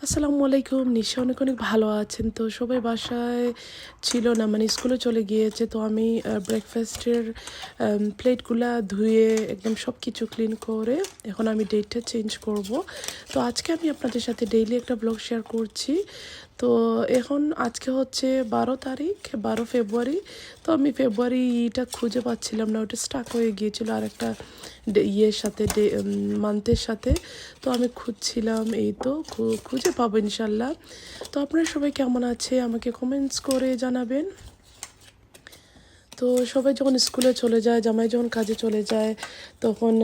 আসসালামু আলাইকুম নিশ্চয় অনেক অনেক ভালো আছেন তো? সবাই বাসায় ছিল না মানে স্কুলে চলে গিয়েছে তো আমি ব্রেকফাস্টের প্লেটগুলা ধুয়ে একদম সব কিছু ক্লিন করে এখন আমি ডেটটা চেঞ্জ করব। তো আজকে আমি আপনাদের সাথে ডেইলি একটা ব্লগ শেয়ার করছি। তো এখন আজকে হচ্ছে বারো তারিখ, বারো ফেব্রুয়ারি। তো আমি ফেব্রুয়ারিটা খুঁজে পাচ্ছিলাম না, ওটা স্টাক হয়ে গিয়েছিল আর একটা ইয়ের সাথে, ডে মান্থের সাথে। তো আমি খুঁজছিলাম, এই তো খুঁজে পাবো ইনশাল্লাহ। তো আপনারা সবাই কেমন আছে? আমাকে কমেন্টস করে জানাবেন। তো সবাই যখন স্কুলে চলে যায়, জামাই যখন কাজে চলে যায়, তখন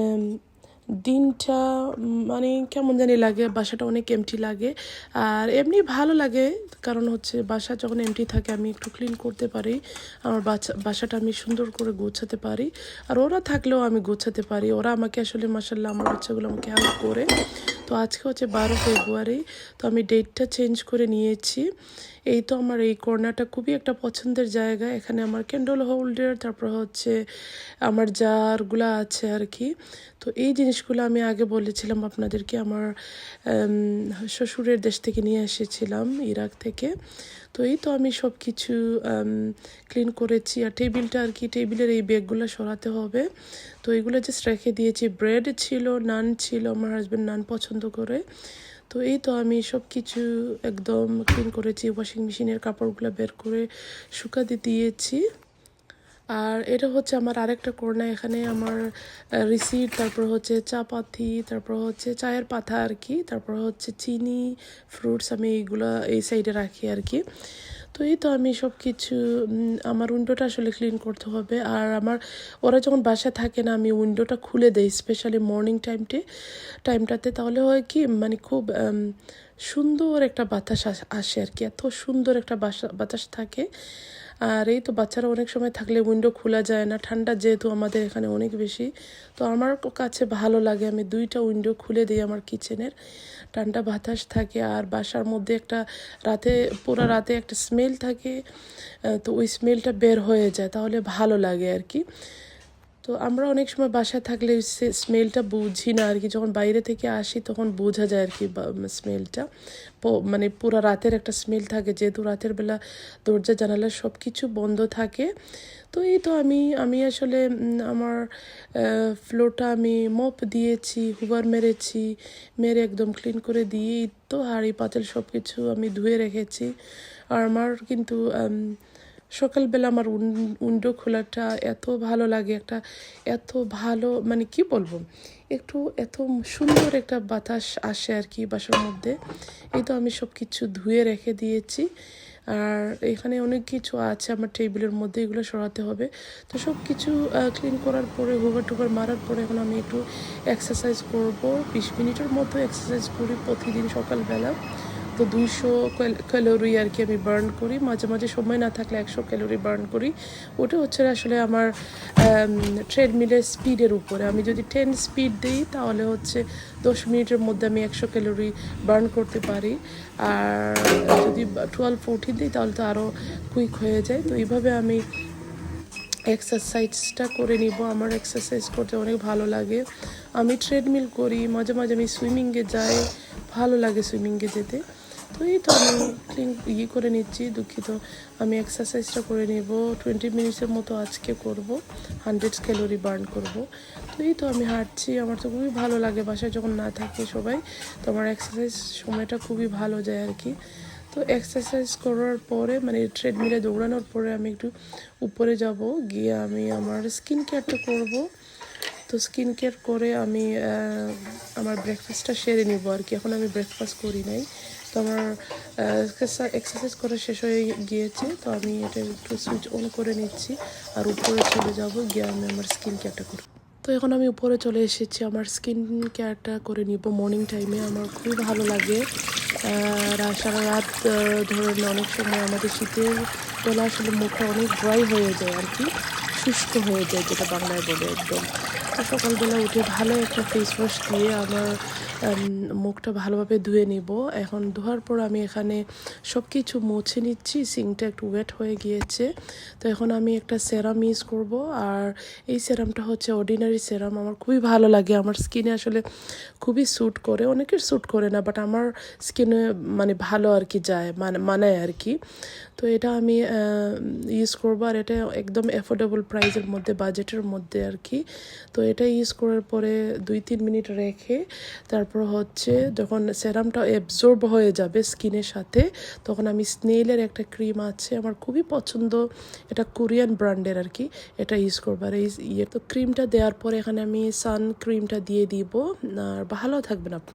দিনটা মানে কেমন জানি লাগে, বাসাটা অনেক এমটি লাগে। আর এমনি ভালো লাগে, কারণ হচ্ছে বাসা যখন এমটি থাকে, আমি একটু ক্লিন করতে পারি। আমার বাচ্চা বাসাটা আমি সুন্দর করে গোছাতে পারি। আর ওরা থাকলেও আমি গোছাতে পারি। ওরা আমাকে আসলে মাসাল্লাহ আমার বাচ্চাগুলো আমাকে হেল্প করে। তো আজকে হচ্ছে বারো ফেব্রুয়ারি, তো আমি ডেটটা চেঞ্জ করে নিয়েছি। এই তো আমার এই কর্নারটা খুবই একটা পছন্দের জায়গা। এখানে আমার ক্যান্ডল হোল্ডার তারপর হচ্ছে আমার জারগুলো আছে আর কি তো এই জিনিসগুলো আমি আগে বলেছিলাম আপনাদেরকে, আমার শ্বশুরের দেশ থেকে নিয়ে এসেছিলাম ইরাক থেকে। তো এই তো আমি সব কিছু ক্লিন করেছি আর টেবিলটা আর কি, টেবিলের এই ব্যাগগুলো সরাতে হবে। তো এগুলো জাস্ট রেখে দিয়েছি। ব্রেড ছিল নান ছিল, আমার হাজব্যান্ড নান পছন্দ করে। তো এই তো আমি সব কিছু একদম ক্লিন করেছি। ওয়াশিং মেশিনের কাপড়গুলো বের করে শুকাতে দিয়েছি। আর এটা হচ্ছে আমার আরেকটা কোর্না, এখানে আমার রিসিট তারপর হচ্ছে চা পাতি তারপর হচ্ছে চায়ের পাতা আর কি, তারপর হচ্ছে চিনি ফ্রুটস আমি এইগুলো এই সাইডে রাখি আর কি। তো এই তো আমি সব কিছু আমার উইন্ডোটা আসলে ক্লিন করতে হবে। আর আমার, ওরা যখন বাসায় থাকে না, আমি উইন্ডোটা খুলে দেই স্পেশালি মর্নিং টাইমটে টাইমটাতে তাহলে হয় কি মানে খুব সুন্দর একটা বাতাস আস- আর কি, এত সুন্দর একটা বাসা, বাতাস থাকে। আর এই তো বাচ্চারা অনেক সময় থাকলে উইন্ডো খোলা যায় না, ঠান্ডা যেহেতু আমাদের এখানে অনেক বেশি। তো আমার কাছে ভালো লাগে, আমি দুইটা উইন্ডো খুলে দিই আমার কিচেনের ঠান্ডা বাতাস থাকে আর বাসার মধ্যে একটা রাতে, পুরো রাতে একটা স্মেল থাকে তো ওই স্মেলটা বের হয়ে যায়, তাহলে ভালো লাগে আর কি। তো আমরা অনেক সময় বাসায় থাকলে স্মেলটা বুঝি না আর কি। যখন বাইরে থেকে আসি তখন বোঝা যায় আর কি স্মেলটা মানে পুরো রাতের একটা স্মেল থাকে। যেহেতু রাতের বেলা দরজা, জানালা সব কিছু বন্ধ থাকে, তো এই তো আমি আমি আসলে আমার ফ্লোরটা আমি মপ দিয়েছি, হুবার মেরেছি, মেরে একদম ক্লিন করে দিয়েই তো, হাঁড়ি, পাতিল সব কিছু আমি ধুয়ে রেখেছি। আর আমার কিন্তু সকালবেলা আমার উইন্ডো খোলাটা এত ভালো লাগে, একটা এত ভালো মানে কি বলব, একটু এত সুন্দর একটা বাতাস আসে আর কি বাসার মধ্যে। এই তো আমি সব কিছু ধুয়ে রেখে দিয়েছি। আর এখানে অনেক কিছু আছে আমার টেবিলের মধ্যে, এগুলো সরাতে হবে। তো সব কিছু ক্লিন করার পরে হুবার টুবার মারার পরে এখন আমি একটু এক্সারসাইজ করব। বিশ মিনিটের মতো এক্সারসাইজ করি প্রতিদিন সকালবেলা। তো দুইশো ক্যালোরি আর কি আমি বার্ন করি। মাঝে মাঝে সময় না থাকলে একশো ক্যালোরি বার্ন করি। ওটা হচ্ছে আসলে আমার ট্রেডমিলের স্পিডের উপরে। আমি যদি টেন স্পিড দিই, তাহলে হচ্ছে দশ মিনিটের মধ্যে আমি একশো ক্যালোরি বার্ন করতে পারি। আর যদি টুয়েলভ ফোরটিন দিই, তাহলে তো আরও কুইক হয়ে যায়। তো এইভাবে আমি এক্সারসাইজটা করে নিব। আমার এক্সারসাইজ করতে অনেক ভালো লাগে। আমি ট্রেডমিল করি, মাঝে মাঝে আমি সুইমিংয়ে যাই, ভালো লাগে সুইমিংয়ে যেতে। তো এই তো আমি ক্লিন ইয়ে করে নিচ্ছি, দুঃখিত। আমি এক্সারসাইজটা করে নিব। টোয়েন্টি মিনিটসের মতো আজকে করব। হান্ড্রেড ক্যালোরি বার্ন করব। তো এই তো আমি হাঁটছি। আমার তো খুবই ভালো লাগে বাসায় যখন না থাকে সবাই। তো আমার এক্সারসাইজ সময়টা খুবই ভালো যায় আর কি। তো এক্সারসাইজ করার পরে মানে ট্রেডমিলে দৌড়ানোর পরে আমি একটু উপরে যাব। গিয়ে আমি আমার স্কিন কেয়ারটা করব। তো স্কিন কেয়ার করে আমি আমার ব্রেকফাস্টটা সেরে নিব আর কি। এখন আমি ব্রেকফাস্ট করি নাই। তো আমার এক্সারসাইজ করা শেষ হয়ে গিয়েছে, তো আমি এটা একটু সুইচ অন করে নিচ্ছি। আর উপরে চলে যাব গিয়ে আমি আমার স্কিন কেয়ারটা করব। তো এখন আমি উপরে চলে এসেছি, আমার স্কিন কেয়ারটা করে নিব মর্নিং টাইমে আমার খুবই ভালো লাগে। আর সারা রাত ধরেন অনেক সময় আমাদের শীতের বেলা আসলে মুখটা অনেক ড্রাই হয়ে যায় আর কি, শুষ্ক হয়ে যায়, যেটা বাংলায় বলে একদম। তো সকালবেলা উঠে ভালো একটা ফেস ওয়াশ দিয়ে আমার মুখটা ভালোভাবে ধুয়ে নিব। এখন ধোয়ার পর আমি এখানে সব কিছু মুছে নিচ্ছি, সিঙ্কটা একটু ওয়েট হয়ে গিয়েছে। তো এখন আমি একটা সেরাম ইউজ করব, আর এই সেরামটা হচ্ছে অর্ডিনারি সেরাম আমার খুবই ভালো লাগে, আমার স্কিনে আসলে খুবই স্যুট করে। অনেকের স্যুট করে না বাট আমার স্কিনে মানে ভালো আর কি যায় মানে মানায় আর কি। তো এটা আমি ইউজ করব, আর এটা একদম অ্যাফোর্ডেবল প্রাইসের মধ্যে বাজেটের মধ্যে আর কি। তো এটা ইউজ করার পরে দুই তিন মিনিট রেখে তারপর হচ্ছে যখন সেরামটা অ্যাবজর্ব হয়ে যাবে স্কিনের সাথে, তখন আমি স্নেলের একটা ক্রিম আছে, আমার খুবই পছন্দ। এটা কোরিয়ান ব্র্যান্ডের আর কি, এটা ইউজ করব। আর এই ইয়ে তো ক্রিমটা দেওয়ার পরে এখানে আমি সান ক্রিমটা দিয়ে দিব। আর ভালো থাকবেন আপনি।